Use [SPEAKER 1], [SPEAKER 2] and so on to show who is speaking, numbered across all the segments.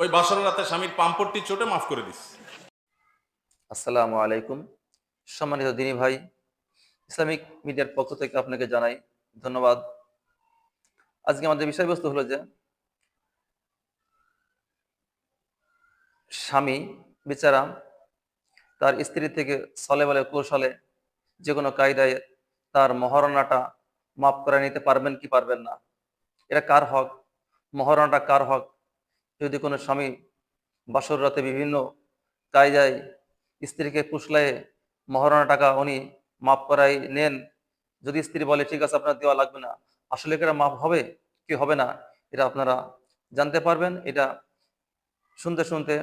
[SPEAKER 1] ওই বাসর রাতে স্বামীর পাম্পটি চোটে মাফ করে দিস।
[SPEAKER 2] আসসালামু আলাইকুম। সম্মানিত দিনী ভাই, ইসলামিক মিডিয়ার পক্ষ থেকে আপনাকে জানাই ধন্যবাদ। আজকে আমাদের বিষয়বস্তু হলো যে, স্বামী বেচারা তার স্ত্রী থেকে সলে বলে কৌশলে যে কোনো কায়দায় তার মহারণাটা মাফ করে নিতে পারবেন কি পারবেন না? এটা কার হক? মহারণাটা কার হক? যদি কোনো স্বামী বাসর রাতে বিভিন্ন কায়দায় স্ত্রীকে পুষলায় মহারণা টাকা উনি মাফ করাই নেন, যদি স্ত্রী বলে, ঠিক আছে, আপনার দেওয়া লাগবে না। আসলে এটা মাফ হবে কি হবে না, এটা আপনারা জানতে পারবেন। এটা শুনতে শুনতে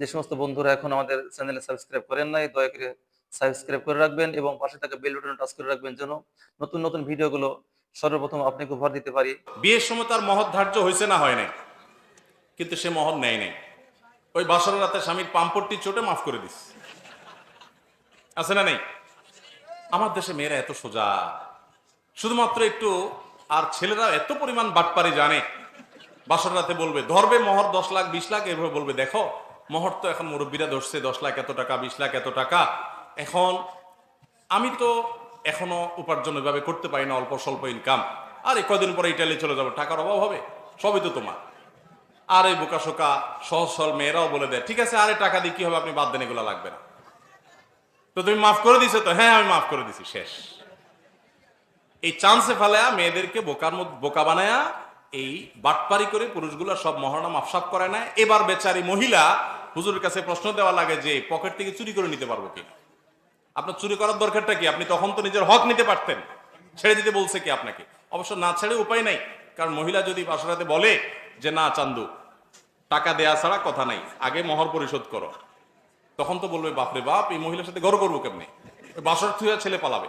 [SPEAKER 2] যে সমস্ত বন্ধুরা এখন আমাদের চ্যানেলে সাবস্ক্রাইব করেন নাই, দয়া করে সাবস্ক্রাইব করে রাখবেন এবং পাশে থাকা বেল বাটন টাচ করে রাখবেন যেন নতুন নতুন ভিডিওগুলো সর্বপ্রথম আপনাকে উপহার দিতে পারি।
[SPEAKER 1] বিয়ের সময় তার মহৎ ধার্য হয়েছে না, হয় নাই। কিন্তু সে মহৎ নেয় নাই। ওই বাসর রাতে স্বামীর পাম্পটটি চোটে মাফ করে দিস। আছে না নেই? আমার দেশে মেয়েরা এত সোজা। শুধুমাত্র একটু, আর ছেলেরা এত পরিমাণ বাটপারি জানে। বাসর রাতে বলবে, ধরবে মহর দশ লাখ, বিশ লাখ, এভাবে বলবে, দেখো, মহর তো এখন মুরব্বীরা ধরছে, দশ লাখ এত টাকা, বিশ লাখ এত টাকা। এখন আমি তো এখনও উপার্জন ওইভাবে করতে পারি না, অল্প স্বল্প ইনকাম আর, কদিন পরে ইটালি চলে যাব, টাকার অভাব হবে? সবই তো তোমার। আর এই বোকা শোকা, সহজ সরল মেয়েরাও বলে দেয়, ঠিক আছে, আরে টাকা দিয়ে কি হবে? আপনি বাদ দেন, এগুলো লাগবে না। তো তুমি মাফ করে দিছো তো? হ্যাঁ আমি মাফ করে দিছি, শেষ। এই চান্সে ফেলায়া মেয়েদেরকে বোকার মধ্যে, বোকা বানায়া এই বাটপারি করে পুরুষগুলো সব মহারণা মাফসাফ করে না। এবার বেচারি মহিলা হুজুরের কাছে প্রশ্ন দেওয়া লাগে যে পকেট থেকে চুরি করে নিতে পারব কিনা? আপনার চুরি করার দরকারটা কি? আপনি তখন তো নিজের হক নিতে পারতেন। ছেড়ে দিতে বলছে কি আপনাকে? অবশ্য না ছেড়ে উপায় নাই। কারণ মহিলা যদি বাসরাতে বলে যে, না, চান্দু টাকা দেয়া ছাড়া কথা নাই। আগে মহর পরিশোধ করো। তখন তো বলবে বাপরে বাপ, এই মহিলার সাথে গর্ব করব কেমনি? বাসর থুয়া ছেলে পালাবে।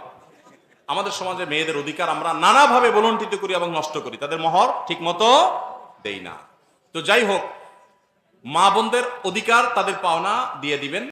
[SPEAKER 1] আমাদের সমাজে মেয়েদের অধিকার আমরা নানাভাবে বলন্টিত করি এবং নষ্ট করি। তাদের মহর ঠিক মতো দেই না। তো যাই হোক, মা বোনদের অধিকার তাদের পাওনা দিয়ে দিবেন।